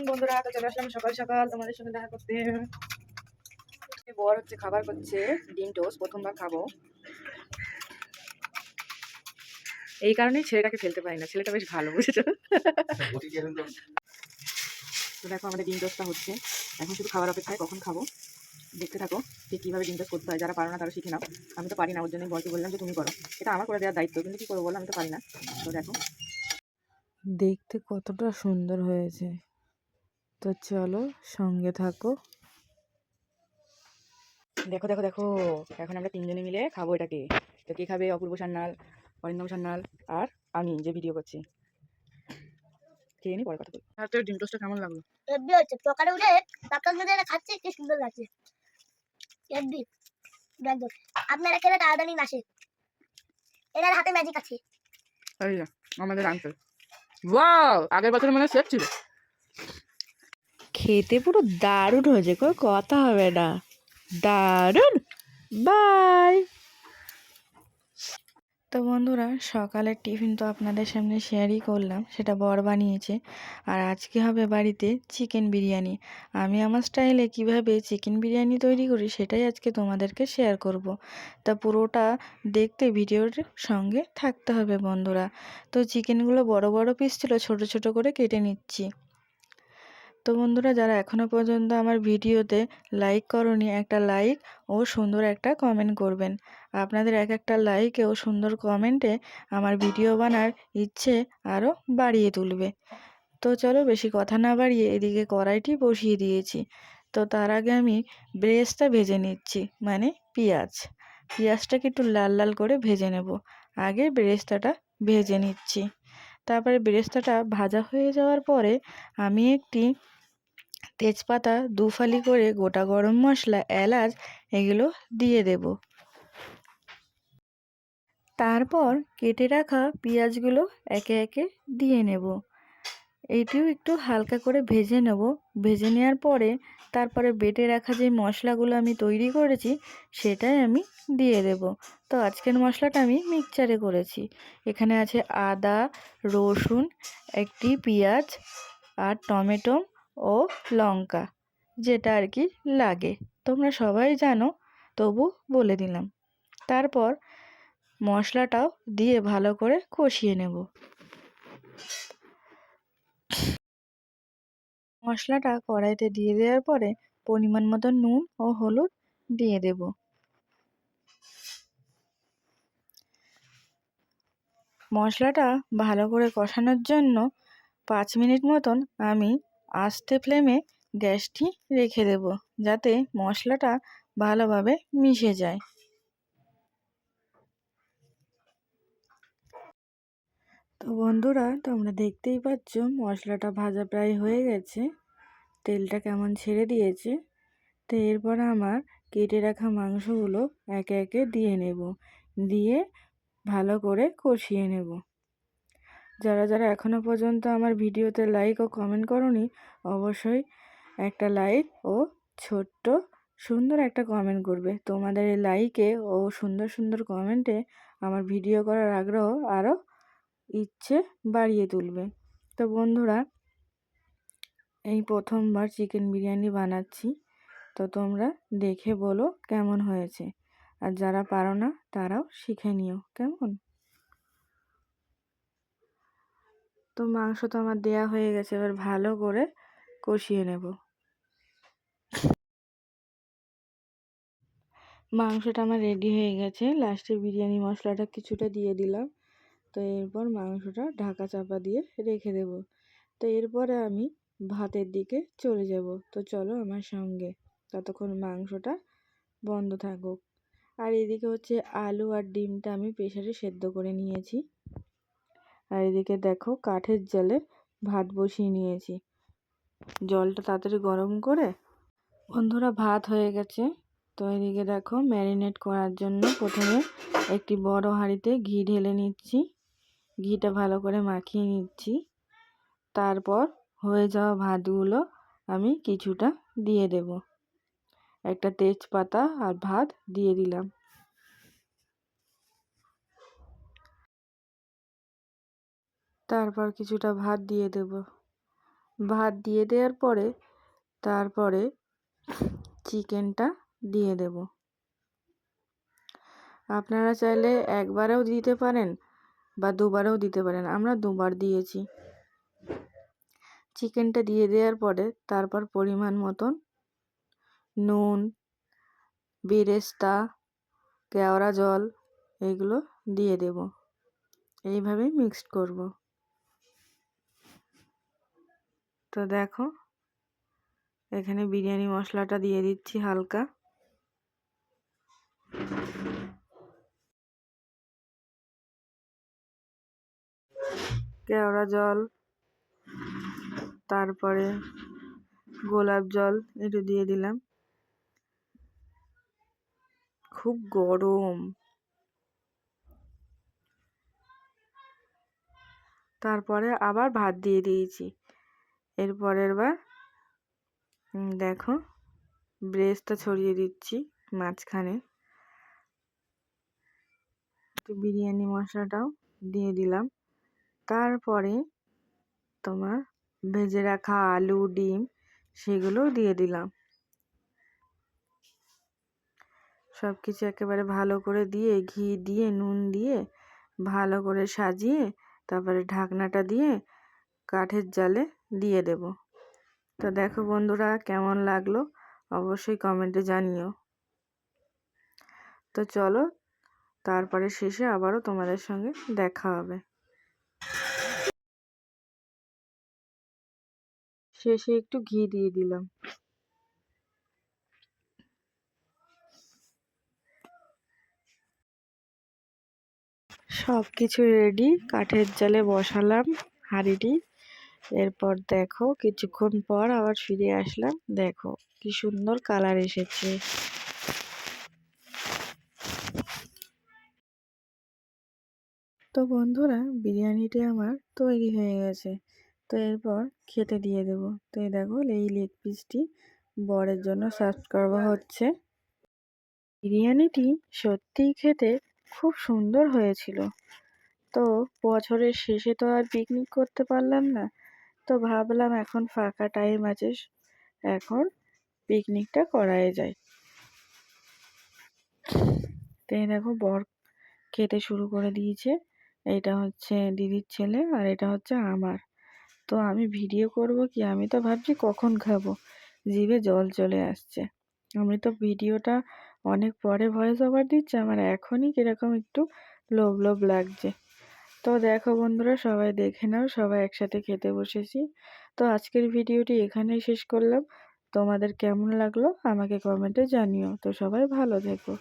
Morning বন্ধুরা, তো চলে আসলাম সকাল সকাল, তোমাদের সঙ্গে দেখা করতে। বর হচ্ছে, খাবার করছে? ডিম টোস্ট, প্রথমবার খাব। এই কারণেই ছেলেটাকে ফেলতে পারি না, ছেলেটা বেশ ভালো, বুঝেছ? তো দেখো আমাদের ডিম টোস্টটা হচ্ছে। এখন শুধু খাবার অপেক্ষায় কখন খাব? দেখতে থাকো যে কীভাবে ডিম টোস্ট করতে হয়। যারা পারো না, তারা শিখে নাও। আমি তো পারি না, ওর জন্য বলকে বললাম যে তুমি করো। এটা আমার করে দেওয়ার দায়িত্ব, কিন্তু কী করব বললাম আমি তো পারি না। তো দেখো। দেখতে কতটা সুন্দর হয়েছে। তো চলো সঙ্গে থাকো। দেখো দেখো দেখো এখন আমরা তিনজনে মিলে খাব এটাকে। তো কে খাবে? অপূর্ব সান্যাল অরিন্দম সান্যাল আর আমি যে ভিডিও করছি। খেয়ে নি পরে কথা বলি আর তোর ডিম টোস্টটা কেমন লাগল? হেব্বি হচ্ছে সকালে উঠে এটা খাচ্ছি কি সুন্দর লাগছে। হেব্বি। একদম আপনারা খেলে তাড়াতাড়ি নাসে এনার হাতে ম্যাজিক আছে। আমাদের আঙ্কেল ওয়াও আগের বছর মানে সেট ছিল। খেতে পুরো দারুণ হয়েছে, কোনো কথা হবে না। দারুণ! বাই তো বন্ধুরা, সকালের টিফিন তো আপনাদের সামনে শেয়ারই করলাম, সেটা বর বানিয়েছে। আর আজকে হবে বাড়িতে চিকেন বিরিয়ানি। আমি আমার স্টাইলে কীভাবে চিকেন বিরিয়ানি তৈরি করি, সেটাই আজকে তোমাদেরকে শেয়ার করব। তা পুরোটা দেখতে ভিডিওর সঙ্গে থাকতে হবে বন্ধুরা। তো চিকেনগুলো বড় বড় পিস ছিল, ছোট ছোট করে কেটে নিচ্ছি। তো বন্ধুরা, যারা এখনও পর্যন্ত আমার ভিডিওতে লাইক করনি, একটা লাইক ও সুন্দর একটা কমেন্ট করবেন। আপনাদের এক একটা লাইকে ও সুন্দর কমেন্টে আমার ভিডিও বানার ইচ্ছে আরও বাড়িয়ে তুলবে। তো চলো বেশি কথা না বাড়িয়ে এদিকে কড়াইটি বসিয়ে দিয়েছি। তো তার আগে আমি ব্রেসটা ভেজে নিচ্ছি মানে পেঁয়াজ। পেঁয়াজটাকে একটু লাল লাল করে ভেজে নেব। আগে বেরেস্তাটা ভেজে নিচ্ছি। তারপরে বেরেস্তাটা ভাজা হয়ে যাওয়ার পরে আমি একটি তেজপাতা দু ফালি করে গোটা গরম মশলা, এলাচ এগুলো দিয়ে দেব। তারপর কেটে রাখা পেঁয়াজগুলো একে একে দিয়ে নেব। এইটিও একটু হালকা করে ভেজে নেব। ভেজে নেওয়ার পরে তারপরে বেটে রাখা যে মশলাগুলো আমি তৈরি করেছি, সেটাই আমি দিয়ে দেব। তো আজকের মশলাটা আমি মিক্সচারে করেছি। এখানে আছে আদা, রসুন, একটি পেঁয়াজ আর টমেটো ও লঙ্কা, যেটা আর কি লাগে। তোমরা সবাই জানো, তবু বলে দিলাম। তারপর মশলাটাও দিয়ে ভালো করে কষিয়ে নেব। মশলাটা কড়াইতে দিয়ে দেওয়ার পরে পরিমাণ মতো নুন ও হলুদ দিয়ে দেব। মশলাটা ভালো করে কষানোর জন্য পাঁচ মিনিট মতন আমি আস্তে ফ্লেমে গ্যাসটি রেখে দেব, যাতে মশলাটা ভালোভাবে মিশে যায়। তো বন্ধুরা, তোমরা দেখতেই পাচ্ছ মশলাটা ভাজা প্রায় হয়ে গেছে। তেলটা কেমন ছেড়ে দিয়েছে? তো এরপর আমার কেটে রাখা মাংসগুলো একে একে দিয়ে নেব, দিয়ে ভালো করে কষিয়ে নেব। যারা যারা এখনও পর্যন্ত আমার ভিডিওতে লাইক ও কমেন্ট করনি, অবশ্যই একটা লাইক ও ছোট্ট সুন্দর একটা কমেন্ট করবে। তোমাদের এই লাইকে ও সুন্দর সুন্দর কমেন্টে আমার ভিডিও করার আগ্রহ আরও ইচ্ছে বাড়িয়ে তুলবে। তো বন্ধুরা, এই প্রথমবার চিকেন বিরিয়ানি বানাচ্ছি। তো তোমরা দেখে বলো কেমন হয়েছে। আর যারা পারো না, তারাও শিখে নিও। কেমন? তো মাংস তো আমার দেয়া হয়ে গেছে, এবার ভালো করে কষিয়ে নেব। মাংসটা আমার রেডি হয়ে গেছে। লাস্টে বিরিয়ানি মশলাটা কিছুটা দিয়ে দিলাম। তো এরপর মাংসটা ঢাকা চাপা দিয়ে রেখে দেব। তো এরপরে আমি ভাতের দিকে চলে যাব। তো চলো আমার সঙ্গে ততক্ষণ মাংসটা বন্ধ থাকুক। আর এদিকে হচ্ছে আলু আর ডিমটা আমি প্রেশারে সেদ্ধ করে নিয়েছি। আর এদিকে দেখো কাঠের জলে ভাত বসিয়ে নিয়েছি। জলটা তাড়াতাড়ি গরম করে বন্ধুরা ভাত হয়ে গেছে। তো এদিকে দেখো ম্যারিনেট করার জন্য প্রথমে একটি বড় হাঁড়িতে ঘি ঢেলে নিচ্ছি। ঘিটা ভালো করে মাখিয়ে নিচ্ছি। তারপর হয়ে যাওয়া ভাতগুলো আমি কিছুটা দিয়ে দেব। একটা তেজপাতা আর ভাত দিয়ে দিলাম। তারপর কিছুটা ভাত দিয়ে দেব। ভাত দিয়ে দেওয়ার পরে তারপরে চিকেনটা দিয়ে দেব। আপনারা চাইলে একবারেও দিতে পারেন বা দুবারেও দিতে পারেন। আমরা দুবার দিয়েছি। চিকেনটা দিয়ে দেওয়ার পরে তারপর পরিমাণ মতন নুন, বেরেস্তা, কেওড়া জল এগুলো দিয়ে দেব। এইভাবে মিক্সড করব। তো দেখো, এখানে বিরিয়ানি মশলাটা দিয়ে দিচ্ছি হালকা। কেওড়া জল, তারপরে গোলাপ জল, একটু দিয়ে দিলাম। খুব গরম। তারপরে আবার ভাত দিয়ে দিয়েছি। এর পরের বার দেখো, ব্রেসটা ছড়িয়ে দিচ্ছি মাঝখানে। বিরিয়ানি মশলাটাও দিয়ে দিলাম। তারপরে তোমার ভেজে রাখা আলু, ডিম, সেগুলোও দিয়ে দিলাম। সব কিছু একেবারে ভালো করে দিয়ে, ঘি দিয়ে, নুন দিয়ে ভালো করে সাজিয়ে, তারপরে ঢাকনাটা দিয়ে কাঠের জালে দিয়ে দেব। তো দেখো বন্ধুরা কেমন লাগল অবশ্যই কমেন্টে জানিও। তো চলো তারপরে শেষে আবারও তোমাদের সঙ্গে দেখা হবে। শেষে একটু ঘি দিয়ে দিলাম। সব কিছু রেডি কাঠের জালে বসালাম, হাঁড়িটি। এরপর দেখো, কিছুক্ষণ পর আবার ফিরে আসলাম। দেখো, কি সুন্দর কালার এসেছে। তো বন্ধুরা, বিরিয়ানিটি আমার তৈরি হয়ে গেছে। তো এরপর খেতে দিয়ে দেব। তো এই দেখো, এই লেগ পিসটি বরের জন্য সার্ভ করা হচ্ছে। বিরিয়ানিটি সত্যিই খেতে খুব সুন্দর হয়েছিল। তো বছরের শেষে তো আর পিকনিক করতে পারলাম না। তো ভাবলাম এখন ফাঁকা টাইম আছে, এখন পিকনিকটা করাই যায়। তো এই দেখো বর খেতে শুরু করে দিয়েছে, এটা হচ্ছে দিদির ছেলে আর এটা হচ্ছে আমার। তো আমি ভিডিও করব কি? আমি তো ভাবছি কখন খাব? জিভে জল চলে আসছে। আমি তো ভিডিওটা অনেক পরে ভয়েস ওভার দিচ্ছি, আমার এখনই কীরকম একটু লোভ লোভ লাগছে। তো দেখো বন্ধুরা, সবাই দেখে নাও, সবাই একসাথে খেতে বসেছি। তো আজকের ভিডিওটি এখানেই শেষ করলাম। তোমাদের কেমন লাগল আমাকে কমেন্টে জানিও। তো সবাই ভালো থেকো।